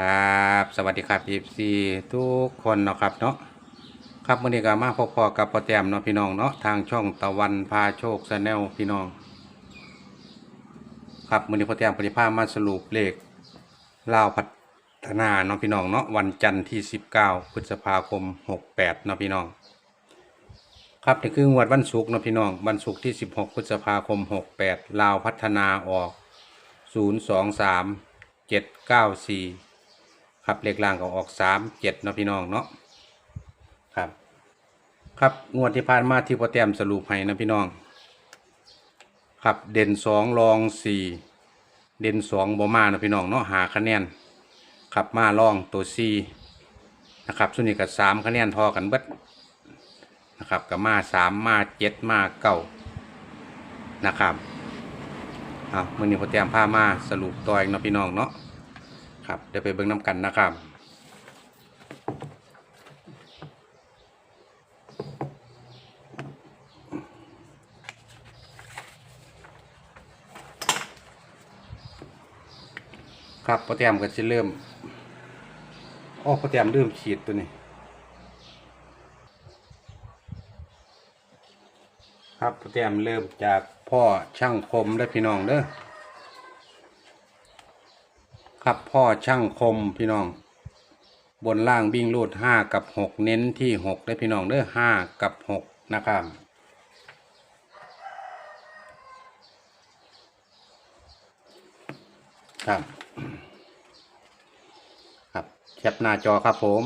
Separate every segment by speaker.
Speaker 1: ครับ สวัสดีครับพีซีทุกคนเนาะครับเนาะครับวันนี้ก็มาพบพอกับปอแตมเนาะพี่น้องเนาะทางช่องตะวันพาโชคชาแนลพี่น้อง ครับวันนี้พอแตมปฏิภาณมาสรุปเลขลาวพัฒนาเนาะพี่น้องเนาะวันจันทร์ที่ 19 พฤษภาคม 68เนาะพี่น้อง ครับนี่คืองวดวันศุกร์เนาะพี่น้องวันศุกร์ที่ 16 พฤษภาคม 68ลาวพัฒนาออก 023 794 ครับเลขล่างก็ออก37เจ็ดนาะพี่น้องเนาะครับ ครับงวดที่ผ่านมาที่พอแต้มสรุปให้นะพี่น้องครับเด่นสองรองสี่เด่นสองบ่มานะพี่น้องเนาะหาคะแนนครับมาล่องตัวสี่นะครับส่วนนี้ก็สามคะแนนทอกันเบิดนะครับกับมาสามมาเจ็ดมาเก้านะครับเอามื่อนี้พอแต้มผ้ามาสรุปตัวเองนะพี่น้องเนาะ ครับเดี๋ยวไปเบิ่งน้ำกันนะครับครับพอแต้มก็จะเริ่มโอ้พอแต้มเริ่มขีดตัวนี้ ครับพอแต้มเริ่มจากพ่อช่างคมได้อพี่น้องเด้อ ครับพ่อช่างคมพี่น้อง บนล่างวิ่งรูดห้ากับหกเน้นที่หกได้พี่น้องเด้อห้ากับหกนะครับครับ ครับแคปหน้าจอครับผม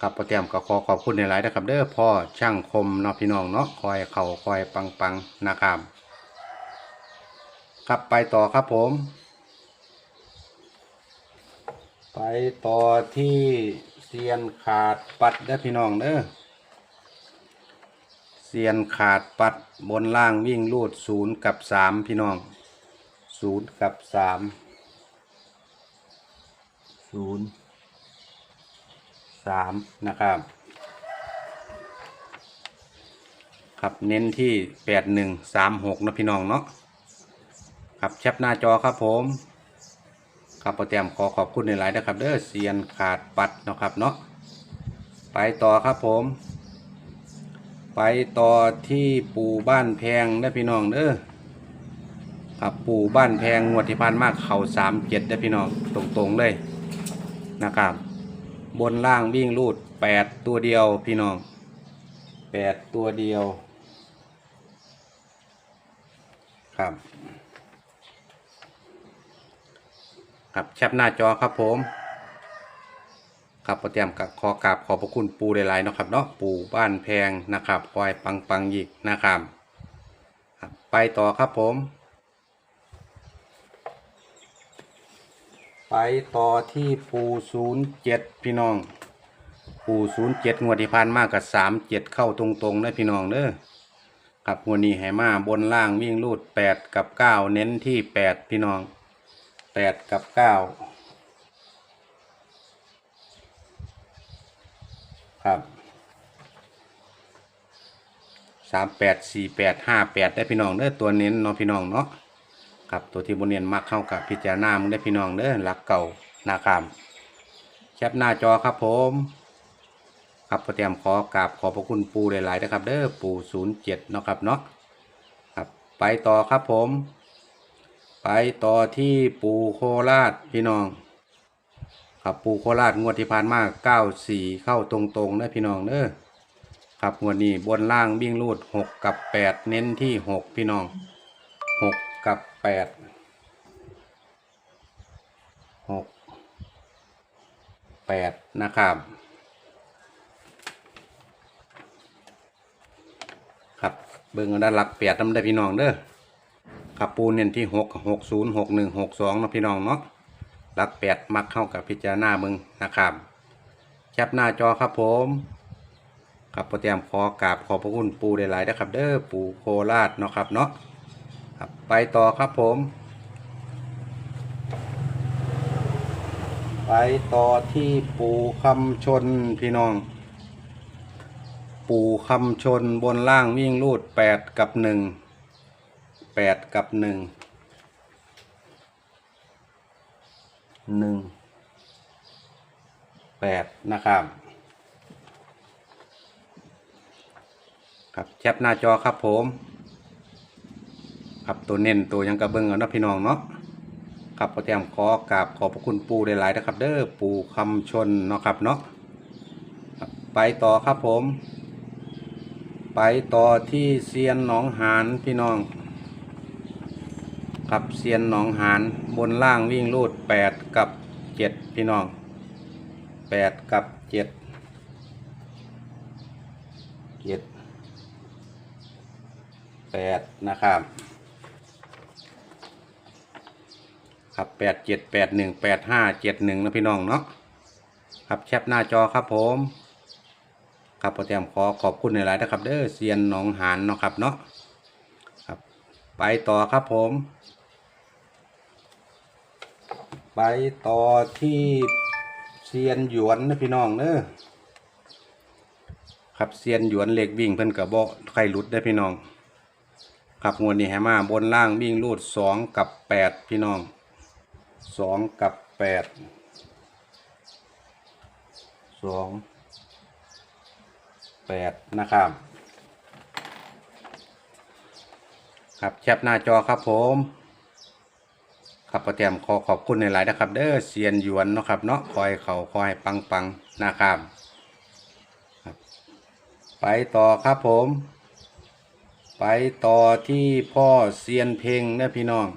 Speaker 1: ครับโปรแกรมก็ขอขอบคุณในไลน์นะครับ เด้อพ่อช่างคมเนาะพี่น้องเนาะคอยเข่าคอยปังปังๆนะครับ ครับไปต่อครับผม ไปต่อที่เซียนขาดปัดได้พี่น้องเด้อเซียนขาดปัดบนล่างวิ่งลูดศูนย์กับสามพี่น้องศูนย์กับสามศูนย์สามนะครับ ครับเน้นที่แปดหนึ่งสามหกนะพี่น้องเนาะครับแชปหน้าจอครับผม ครับโปรแกรมขอขอบคุณในไลน์นะครับเด้อเซียนขาดปัดนะครับเนาะไปต่อครับผม ไปต่อที่ปูบ้านแพงได้พี่น้องเด้อครับปู่บ้านแพงงวดที่ผ่านมากเข่าสามเจ็ดได้พี่น้องตรงๆเลยนะครับ บนล่างวิ่งรูดแปดตัวเดียวพี่น้องแปดตัวเดียวครับ ครับแชปหน้าจอครับผมครับประเตรียมกับขอกราบขอบพระคุณปูหลายๆเนาะครับเนาะปูบ้านแพงนะครับคอยปังปังๆอีกนะครับไปต่อครับผม ไปต่อที่ปูศูนย์เจ็ดพี่น้อง ปูศูนย์เจ็ดงวดที่ผ่านมากกับสามเจ็ดเข้าตรงๆนะพี่น้องเด้อกับงวดนี้ให้มาบนล่างวิ่งรูดแปดกับเก้าเน้นที่แปดพี่น้อง แปดกับเก้าครับสามแปดสี่แปดห้าแปดได้พี่น้องเด้อตัวเน้นเนาะพี่น้องเนาะครับตัวที่บนเนียนมักเข้ากับพิจารณามึงได้พี่น้องเด้อหลักเก่านะครับแคปหน้าจอครับผม ครับพอเตรียมขอกราบขอบพระคุณปูหลายๆนะครับ เด้อปูศูนย์เจ็ดเนาะครับเนาะครับไปต่อครับผม ไปต่อที่ปูโคราชพี่น้อง ครับปูโคราชงวดที่ผ่านมาเก้าสี่เข้าตรงๆได้พี่น้องเด้อครับงวดนี้บนล่างวิ่งรูดหกกับแปดเน้นที่หกพี่น้องหกกับแปดหกแปดนะครับครับเบิ่งเอาด้านหลักแปดนำได้พี่น้องเด้อ ครับปูเน้นที่หกหกศูนย์หกหนึ่งหกสองนะพี่น้องเนาะหลักแปดมักเข้ากับพิจารณาเบิ่งนะครับแคปหน้าจอครับผมครับโปรแกรมขอกราบขอบพระคุณปูได้หลายนะครับ เด้อปูโคราชเนาะครับเนาะครับไปต่อครับผม ไปต่อที่ปูคำชนพี่น้อง ปูคำชนบนล่างวิ่งรูดแปดกับหนึ่ง แปดกับหนึ่งหนึ่งแปดนะครับ ครับแคปหน้าจอครับผม ครับตัวเน้นตัวยังกระเบิ้งเอานะพี่น้องเนาะครับพอแต้มขอกราบขอบพระคุณปูได้หลายนะครับ เด้อปูคำชนเนาะครับเนาะไปต่อครับผม ไปต่อที่เซียนหนองหานพี่น้อง ครับเซียนหนองหานบนล่างวิ่งรูดแปดกับเจ็ดพี่น้องแปดกับเจ็ดเจ็ดแปดนะครับครับแปดเจ็ดแปดหนึ่งแปดห้าเจ็ดหนึ่งนะพี่น้องเนาะครับแคปหน้าจอครับผมครับพอแต้มขอขอบคุณในหลายนะครับเด้อเซียนหนองหานเนาะครับเนาะครับไปต่อครับผม ไปต่อที่เซียนหยวนนะพี่น้องเนอะครับเซียนหยวนเหล็กวิ่งเพิ่นกับบ่ใครหลุดได้พี่น้องครับงวดนี้แฮมาบนล่างวิ่งรูดสองกับแปดพี่น้องสองกับแปดสองแปดนะครับ ครับแคปหน้าจอครับผม ครับประเตรียมขอขอบคุณในหลายนะครับ เด้อเซียนหยวนเนาะครับเนาะคอยเขาคอยปังปังๆนะครับ ไปต่อครับผม ไปต่อที่พ่อเซียนเพลงนะพี่น้อง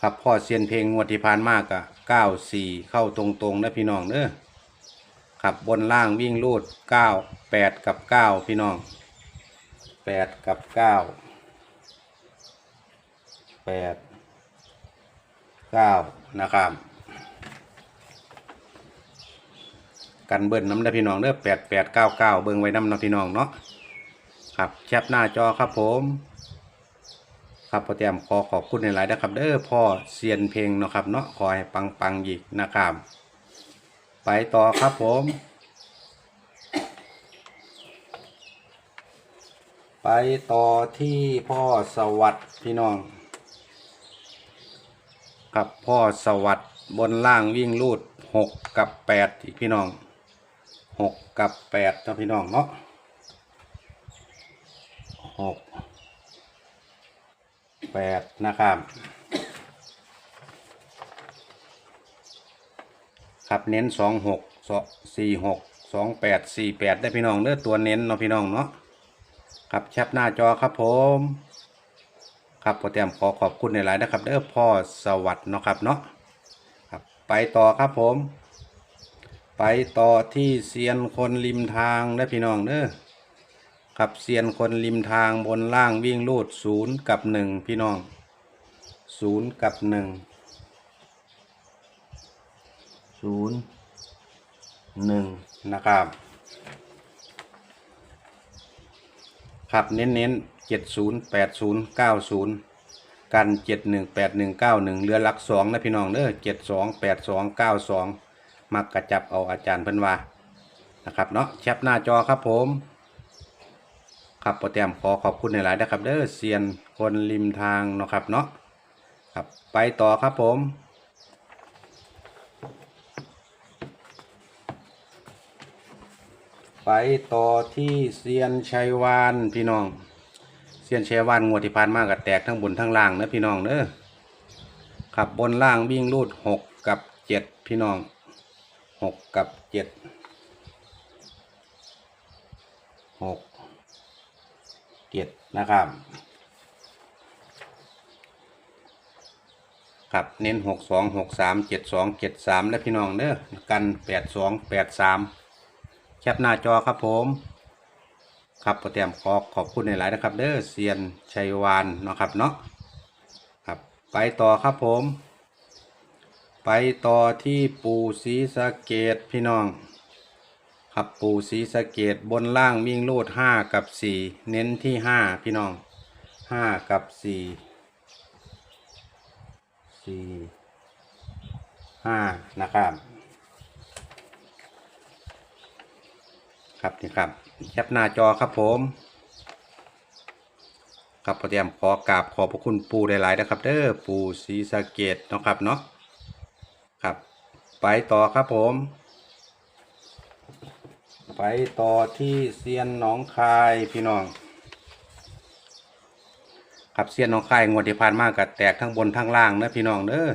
Speaker 1: ครับพ่อเซียนเพลงงวดที่ผ่านมากอะเก้าสี่เข้าตรงๆนะพี่น้องเด้อครับบนล่างวิ่งรูดเก้าแปดกับเก้าพี่น้องแปดกับเก้าแปด เก้านะครับ กันเบิ้ลน้ำได้อพี่น้องเด้อแปดแปดเก้าเก้าเบิ้งไว้น้ำนาะพี่น้องเนาะครับแคปหน้าจอครับผมครับพอเตรียมขอขอบคุณในหลายนะครับ เด้อพ่อเซียนเพลงเนาะครับเนาะขอให้ปังปังอีกนะครับ ไปต่อครับผม ไปต่อที่พ่อสวัสดิ์พี่น้อง ครับพ่อสวัสด์บนล่างวิ่งรูดหกกับแปดอีกพี่น้องหกกับแปดนะพี่น้องเนาะหกแปดนะครับครับเน้นสองหกสองสี่หกสองแปดสี่แปดได้พี่น้องเด้อตัวเน้นเนาะพี่น้องเนาะครับแคปหน้าจอครับผม ครับพอเตรียมขอขอบคุณในหลายๆนะครับเด้อพ่อสวัสดิ์เนาะครับเนาะครับไปต่อครับผม ไปต่อที่เซียนคนริมทางได้อพี่น้องเด้อครับเซียนคนริมทางบนล่างวิ่งลูดศูนย์กับหนึ่งพี่น้องศูนย์กับหนึ่งศูนย์หนึ่งนะครับ ครับเน้นเน้นเจ็ดศูนย์แปดศูนย์เก้าศูนย์กันเจ็ดหนึ่งแปดหนึ่งเก้าหนึ่งเรือลักสองนะพี่น้องเด้อเจ็ดสองแปดสองเก้าสองมักกระจับเอาอาจารย์เพิ่นว่านะครับเนาะแคปหน้าจอครับผมครับโปรแตมขอขอบคุณในหลายๆนะครับเด้อเซียนคนริมทางเนาะครับเนาะครับไปต่อครับผม ไปต่อที่เซียนชัยวานพี่น้องเซียนชัยวานงวดที่ผ่านมากับแตกทั้งบนทั้งล่างนะพี่น้องเด้อขับบนล่างวิ่งรูดหกกับเจ็ดพี่น้องหกกับเจ็ดหกเจ็ดนะครับครับเน้นหกสองหกสามเจ็ดสองเจ็ดสามและพี่น้องเด้อกันแปดสองแปดสาม คปหน้าจอครับผมครับโปรแตมขอขอบคุณในหลายนะครับ เด้อเซียนชัยวานเนาะครับเนาะครับไปต่อครับผม ไปต่อที่ปูศรีสะเกดพี่น้อง ครับปูศรีสะเกดบนล่างวิ่งลูดห้ากับสี่เน้นที่ห้าพี่น้องห้ากับสี่สี่ห้านะครับ ครับนี่ครับแคปหน้าจอครับผมครับพอเตรียมขอกราบขอบพระคุณปูหลายๆนะครับ เด้อปูศรีสะเกดเนาะครับเนาะครับ ไปต่อครับผม ไปต่อที่เซียนหนองคายพี่น้อง ครับเซียนหนองคายงวดที่ผ่านมากัแตกทั้งบนทั้งล่างนะพี่น้องเด้อ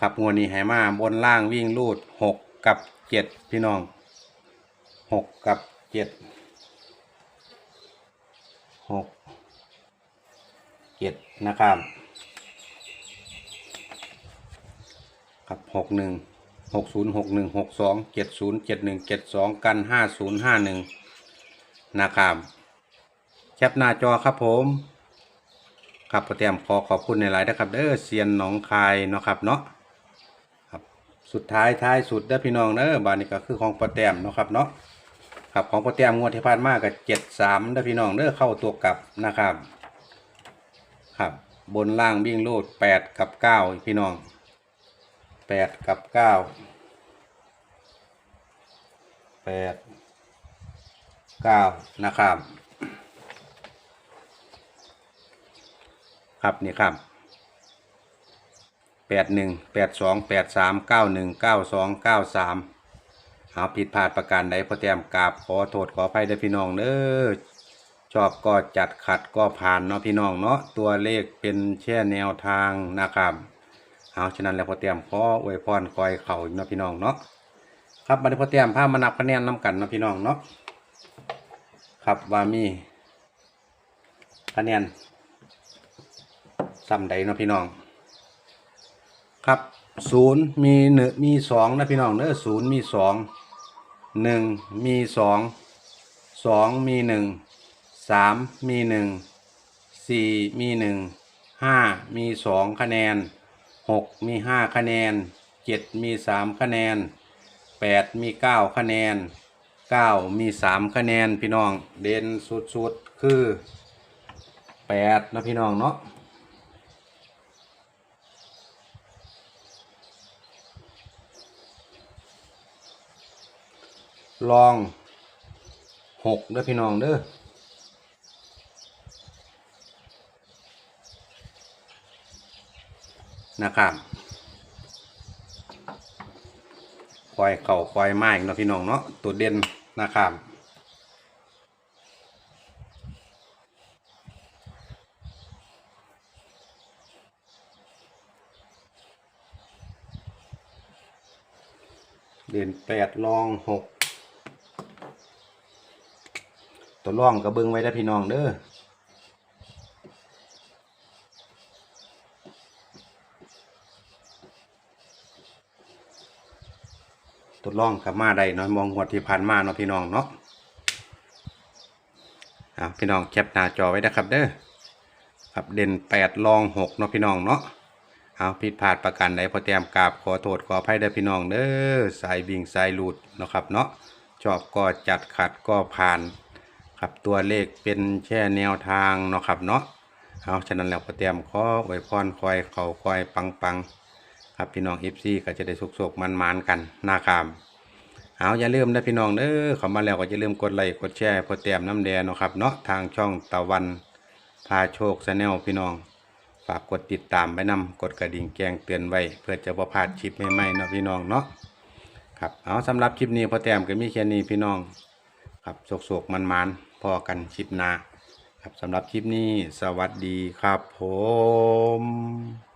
Speaker 1: ครับงวดนี้ให้มาบนล่างวิ่งลูดหกกับเจ็ดพี่น้อง หกกับเจ็ดหกเจ็ดนะครับครับหกหนึ่งหกศูนย์หกหนึ่งหกสองเจ็ดศูนย์เจ็ดหนึ่งเจ็ดสองกันห้าศูนย์ห้าหนึ่งนะครับแคปหน้าจอครับผมครับโปรแกรมขอขอบคุณในหลายนะครับเด้อเซียนหนองคายเนาะครับเนาะครับสุดท้ายท้ายสุดเด้อพี่น้องเด้อบานนี้ก็คือของโปรแกรมเนาะครับเนาะ ครับของโปรแกรมงวดที่ผ่านมากับเจ็ดสามเด้พี่น้องเด้อเข้าตัวกลับนะครับ ครับ บนล่างวิ่งลูดแปดกับเก้าพี่น้องแปดกับเก้าแปดเก้านะครับ ครับนี่ครับแปดหนึ่งแปดสองแปดสามเก้าหนึ่งเก้าสองเก้าสาม หาผิดพลาดประการใดพอแต้มกราบขอโทษขออภัยด้อพี่น้องเด้อชอบก็จัดขัดก็ผ่านเนาะพี่น้องเนาะตัวเลขเป็นแช่แนวทางนะครับเอาฉะนั้นแล้วพอแต้มขออวยพรคอยเข่าเนาะพี่น้องเนาะครับบัดนี้พอแต้มพามานับคะแนนน้กันเนาะพี่น้องเนาะครับว่ามีคะแนนซ้ำใดเนาะพี่น้อง ครับศูนย์มีหนึ่งมีสองนะพี่น้องเนอะศูนย์มีสอง หนึ่งมีสองสองมีหนึ่งสามมีหนึ่งสี่มีหนึ่งห้ามีสองคะแนนหกมีห้าคะแนนเจ็ดมีสามคะแนนแปดมีเก้าคะแนนเก้ามีสามคะแนนพี่น้องเด่นสุดๆคือแปดนะพี่น้องเนาะ ลองหกเด้อพี่น้องเด้อนะครับควายเข่าควายไม้เนาะพี่น้องเนาะตัวเด่นนะครับเด่นแปดลองหก ตัวร่องกระเบื้องไว้ได้พี่น้องเด้อตัวร่องกับมาได้เนาะมองหัวดที่ผ่านมาเนาะพี่น้องเนาะอ่าพี่น้องแคปหน้าจอไว้นะครับเด้อครับเด่นแปดรองหกเนาะพี่น้องเนาะเอาผิดพลาดประการใดพอแต้มกราบขอโทษขออภัยเด้อพี่น้องเด้อสายวิ่งสายหลุดเนาะครับเนาะชอบก็จัดขัดก็ผ่าน ครับตัวเลขเป็นแค่แนวทางเนาะครับเนาะเอาฉะนั้นแล้วก็เตรียมขอไว้พรคอยเขาคอยปังปังครับพี่น้องเอฟซีก็จะได้สุกๆกมันมานๆกันนะครับเอาอย่าลืมนะพี่น้องเด้อเข้ามาแล้วก็อย่าลืมกดไลค์กดแชร์พอเตรียมน้ำแดงเนาะครับเนาะทางช่องตะวันพาโชคชาแนลพี่น้อง ฝากกดติดตามไปนำกดกระดิ่งแจ้งเตือนไว้ เพื่อจะบ่พลาดคลิปใหม่ๆเนาะพี่น้องเนาะครับเอาสำหรับคลิปนี้พอแต้มก็มีแค่นี้พี่น้อง ครับโศกๆมันๆ พอกันคลิปหน้าครับสำหรับคลิปนี้สวัสดีครับผม